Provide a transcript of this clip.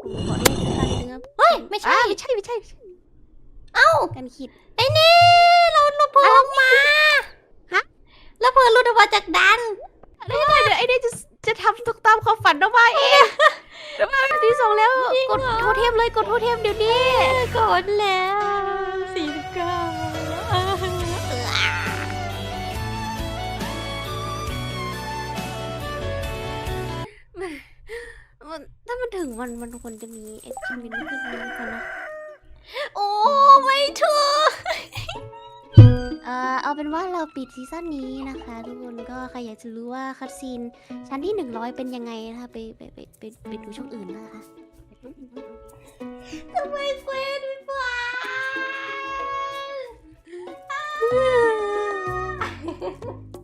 ผมขอเรียกค่าเนื้อเฮ้ยไม่ใช่ไม่ใช่ไม่ใช่ เอ้า กันขีดไอ้นี่เราเราเพิ่งออกมาฮะ แล้วเพิ่งหลุดออกมาจากดัน เดี๋ยวไอ้เนี่ยจะจะทำตตามความฝันน้องมาเองน้องมาที่ส่งแล้ว กดโทเทมเลยกดโทเทมเดี๋ยวนี้ กดแล้ว มันถ้ามันถึงวันมันควรจะมีเอ็กซ์มินขึ้นมาก่อนนะ โอ้ไม่ถูกเอ่อเอาเป็นว่าเราปิดซีซั่นนี้นะคะ ทุกคนก็ใครอยากจะรู้ว่าคัดซีนชั้นที่ 100 เป็นยังไงนะคะไปไปไปไปไปดูช่องอื่นนะคะทำไมเควสไม่ผ่าน